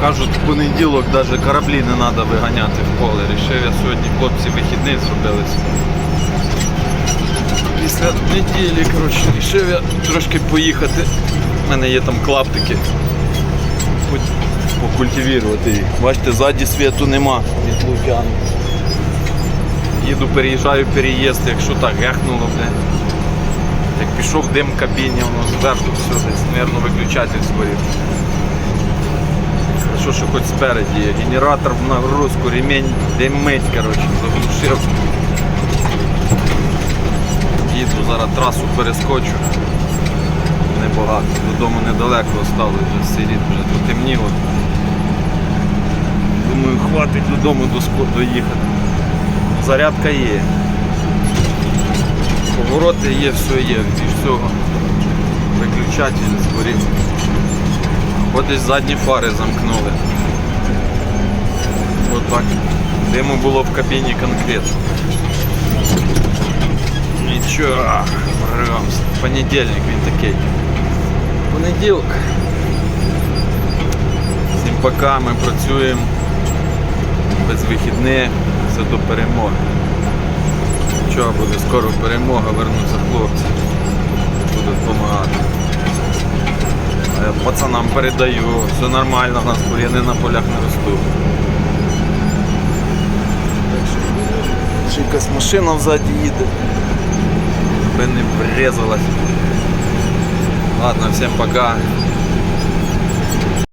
Кажуть, в понеділок навіть кораблі не треба виганяти в поле. Рішив я сьогодні хлопці вихідний зробили. Після неділі, коротше, рішив я трошки поїхати. У мене є там клаптики. Хоч Покультивірувати їх. Бачите, ззаді світу нема від лукян. Їду, переїжджаю переїзд, якщо так гехнуло, блядь. Як пішов дим в кабіні, воно зверху все десь, мабуть, виключатель згорів. Хорошо, що хоч спереді є. Генератор в нагрузку, ремень димить, коротше, заглушив. Їду, зараз трасу перескочу. Небагато. Додому недалеко осталось, вже сиріт, вже потемніло. Думаю, хватить додому до ско- доїхати. Зарядка є. Повороти є, все є, від всього. Виключатель згорів. От десь задні фари замкнули. От так. Диму було в кабіні конкретно. Нічого, порвемося. Понедільник він такий. Понеділок. Всім пока, ми працюємо без вихідних, все до перемоги. Нічого буде, скоро перемога, вернуться хлопці. Пацанам передаю, все нормально, у нас бур'яни на полях не ростуть. Ще якась машина взаді їде. Аби не врезалась. Ладно, всем пока.